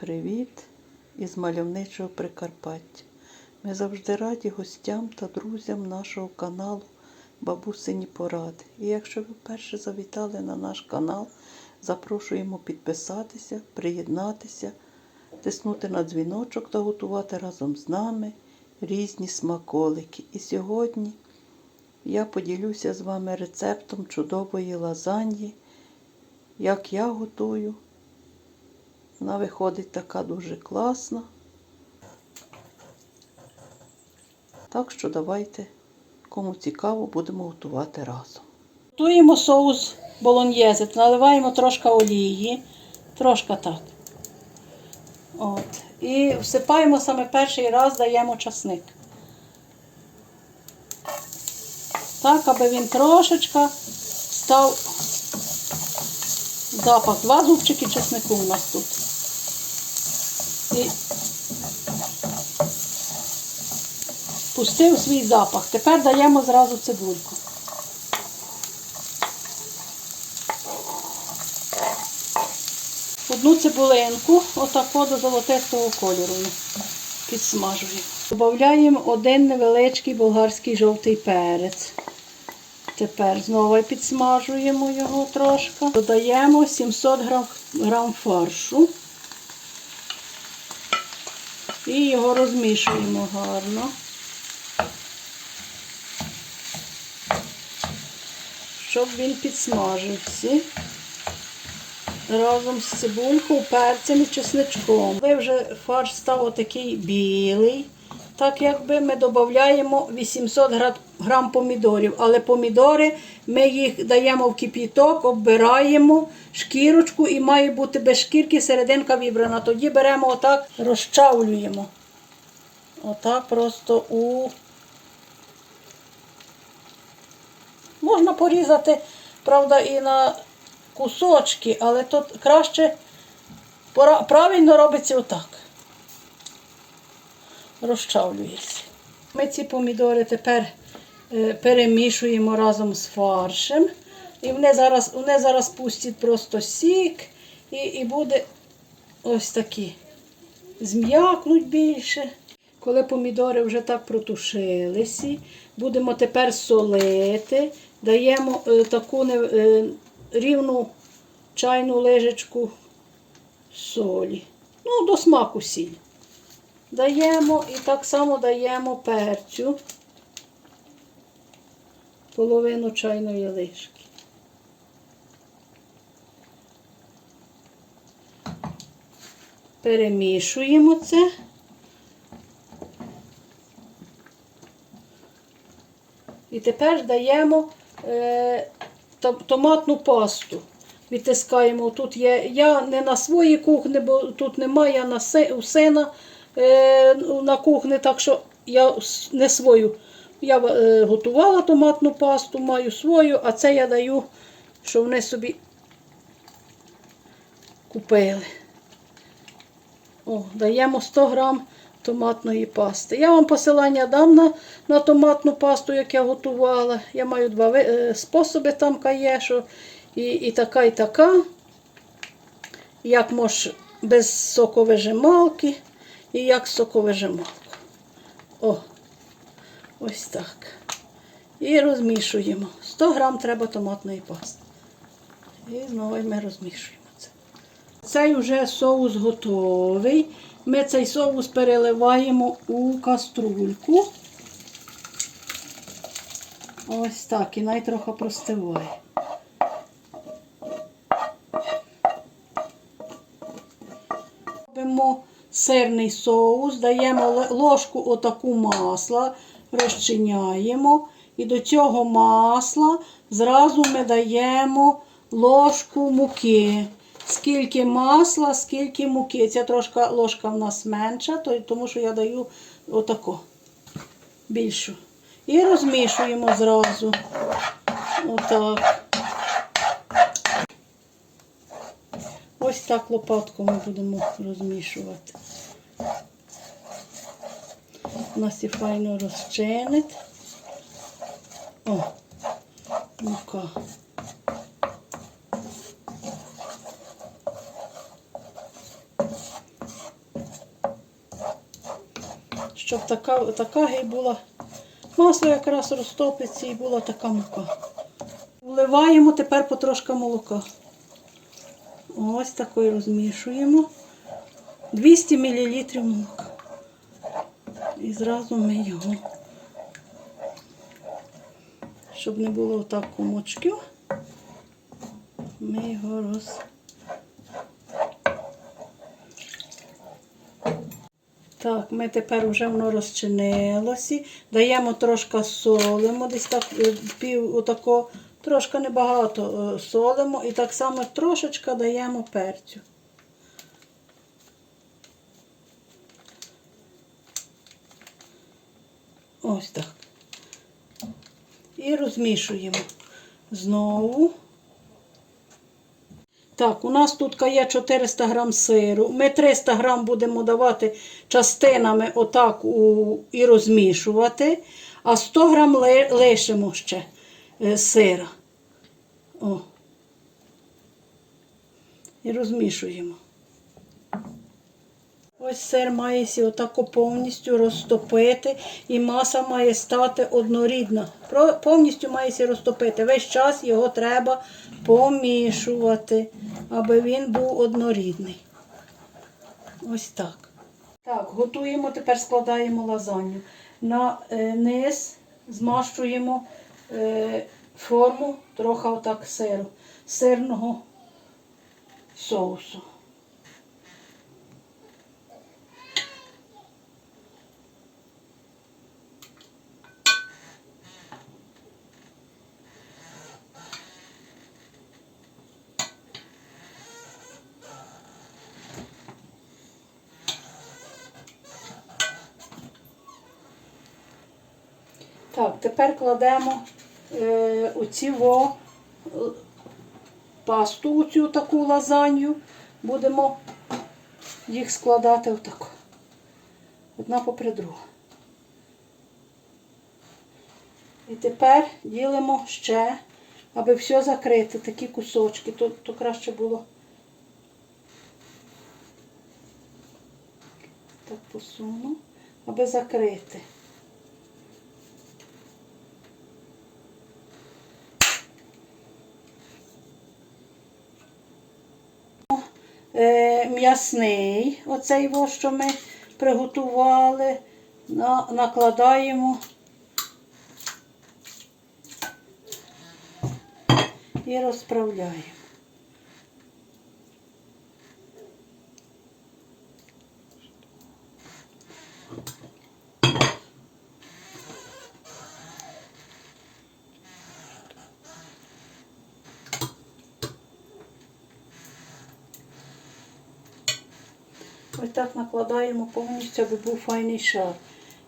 Привіт із мальовничого Прикарпаття. Ми завжди раді гостям та друзям нашого каналу Бабусині Поради. І якщо ви вперше завітали на наш канал, запрошуємо підписатися, приєднатися, тиснути на дзвіночок та готувати разом з нами різні смаколики. І сьогодні я поділюся з вами рецептом чудової лазаньї, як я готую. Вона виходить така дуже класна. Так що давайте, кому цікаво, будемо готувати разом. Готуємо соус болоньєзе, наливаємо трошки олії, трошки так. От. І всипаємо саме перший раз, даємо часник. Так, аби він трошечка став запах. Два зубчики чеснику у нас тут. І пустив свій запах. Тепер даємо зразу цибульку. Одну цибулинку, отако до золотистого кольору підсмажуємо. Додаємо один невеличкий болгарський жовтий перець. Тепер знову підсмажуємо його трошки. Додаємо 700 грам, фаршу. І його розмішуємо гарно. Щоб він підсмажився разом з цибулькою, перцем і чесничком. Коли вже фарш став отакий білий, так якби ми додаємо 800 грам помідорів. Але помідори ми їх даємо в кип'яток, оббираємо шкірочку і має бути без шкірки серединка вібрана. Тоді беремо отак, розчавлюємо. Отак просто у. Можна порізати, правда, і на кусочки, але тут краще правильно робиться отак. Розчавлюється. Ми ці помідори тепер перемішуємо разом з фаршем. І вони зараз вони зараз пустять просто сік і і буде ось такі. Зм'якнуть більше. Коли помідори вже так протушилися, будемо тепер солити, даємо е, таку е, рівну чайну лижечку солі. Ну, до смаку сіль. Даємо і так само даємо перцю, половину чайної лижки. Перемішуємо це. І тепер даємо е, томатну пасту. Відтискаємо. Тут є, я не на своїй кухні, бо тут немає, я на у сина е, на кухні, так що я не свою. Я е, готувала томатну пасту, маю свою, а це я даю, що вони собі купили. О, Даємо 100 грам томатної пасти. Я вам посилання дам на на томатну пасту, як я готувала. Я маю два е, способи там є, що і, і така, і така. Як може без соковижималки і як соковижималку. О, ось так. І розмішуємо. 100 грам треба томатної пасти. І знову ми розмішуємо це. Цей вже соус готовий. Ми цей соус переливаємо у каструльку. Ось так, і най трохи простиває. Робимо сирний соус, даємо ложку отаку масла, розчиняємо. І до цього масла зразу ми даємо ложку муки. Скільки масла, скільки муки. Ця трошки ложка в нас менша, тому що я даю отако більшу. І розмішуємо зразу. Отак. Ось так лопатку ми будемо розмішувати. Вона сі файно розчинить. О, мука. Щоб така така гей була, масло якраз розтопиться і була така мука. Вливаємо тепер потрошка молока. Ось такою розмішуємо. 200 мл молока. І зразу ми його, щоб не було отак комочків, ми його роз. Так, ми тепер вже воно розчинилося. Даємо трошки солимо, десь так е, пів отако, трошки небагато е, солимо і так само трошечки даємо перцю. Ось так. І розмішуємо знову. Так, у нас тут є 400 грам сиру. Ми 300 грам будемо давати частинами отак у, і розмішувати, а 100 грам лишимо ще е, сира. О. І розмішуємо. Ось сир має отако повністю розтопити, і маса має стати однорідна. Повністю має розтопити. Весь час його треба помішувати, аби він був однорідний. Ось так. Так, готуємо, тепер складаємо лазанью. На е, низ змащуємо е, форму трохи отак сиру, сирного соусу. Так, тепер кладемо е, оці во пасту, оцю таку лазанью. Будемо їх складати отако. Одна попри другу. І тепер ділимо ще, аби все закрити, такі кусочки. То, то краще було. Так посуну, аби закрити. Е, м'ясний, оцей во, що ми приготували, на, накладаємо і розправляємо. Ось так накладаємо повністю, аби був файний шар.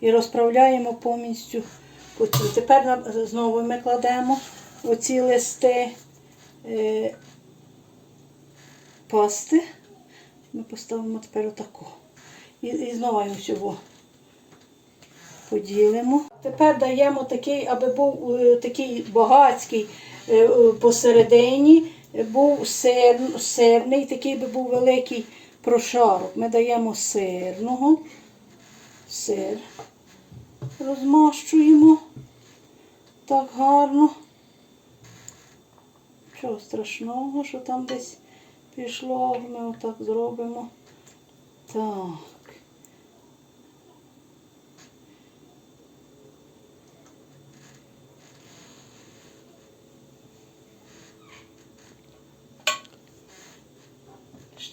І розправляємо повністю по. Тепер знову ми кладемо оці листи е, пасти. Ми поставимо тепер отако. І, і знову його поділимо. Тепер даємо такий, аби був е, такий багацький е, посередині, був сир, сирний, такий би був великий прошарок. Ми даємо сирного, сир розмащуємо так гарно. Чого страшного, що там десь пішло, ми отак зробимо. Так.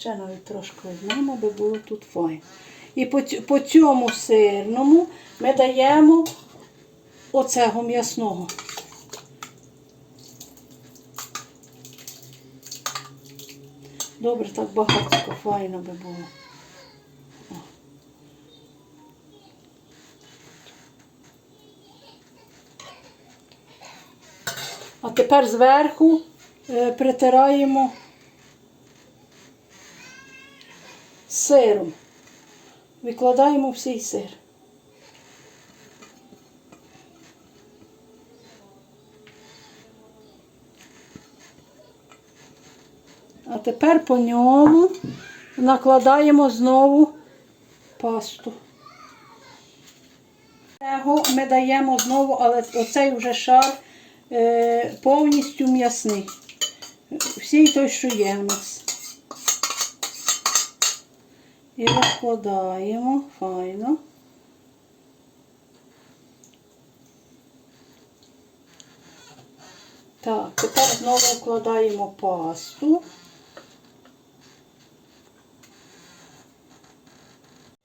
Ще навіть трошки візьмемо, аби було тут файно. І по, по цьому сирному ми даємо оцего м'ясного. Добре, так багатько, файно би було. А тепер зверху е, притираємо сиром. Викладаємо всій сир. А тепер по ньому накладаємо знову пасту. Цього ми даємо знову, але оцей вже шар е, повністю м'ясний. Всій той, що є в нас. І розкладаємо файно. Так, тепер знову вкладаємо пасту.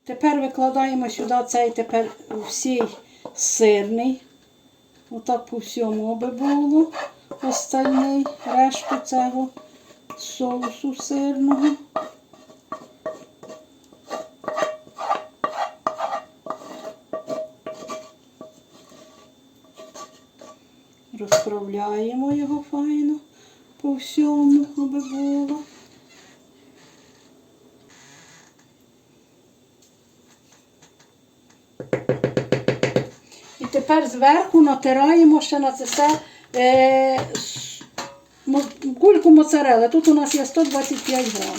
Тепер викладаємо сюди цей тепер всій сирний. Отак по всьому би було. Остальний решту цього соусу сирного. Розправляємо його файно по всьому, аби було. І тепер зверху натираємо ще на це все е, кульку моцарели. Тут у нас є 125 грам.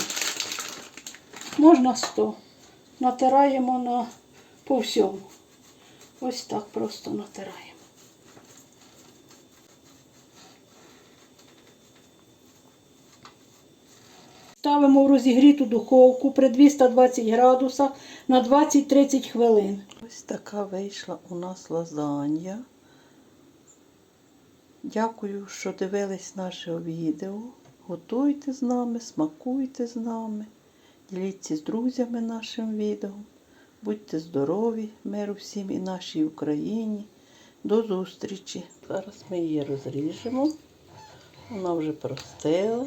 Можна 100. Натираємо на, по всьому. Ось так просто натираємо. Ставимо в розігріту духовку при 220 градусах на 20-30 хвилин. Ось така вийшла у нас лазанья. Дякую, що дивились наше відео. Готуйте з нами, смакуйте з нами, діліться з друзями нашим відео. Будьте здорові, миру всім і нашій Україні. До зустрічі. Зараз ми її розріжемо. Вона вже простила.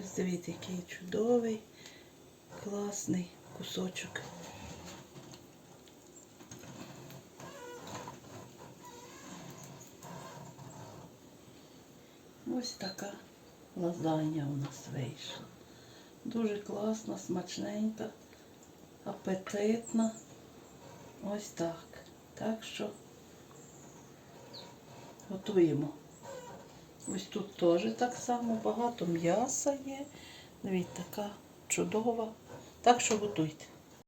Ось дивіться, який чудовий, класний кусочок. Ось така лазанья у нас вийшла. Дуже класна, смачненька, апетитна. Ось так. Так що готуємо. Ось тут теж так само багато м'яса є. Дивіться, така чудова. Так що готуйте.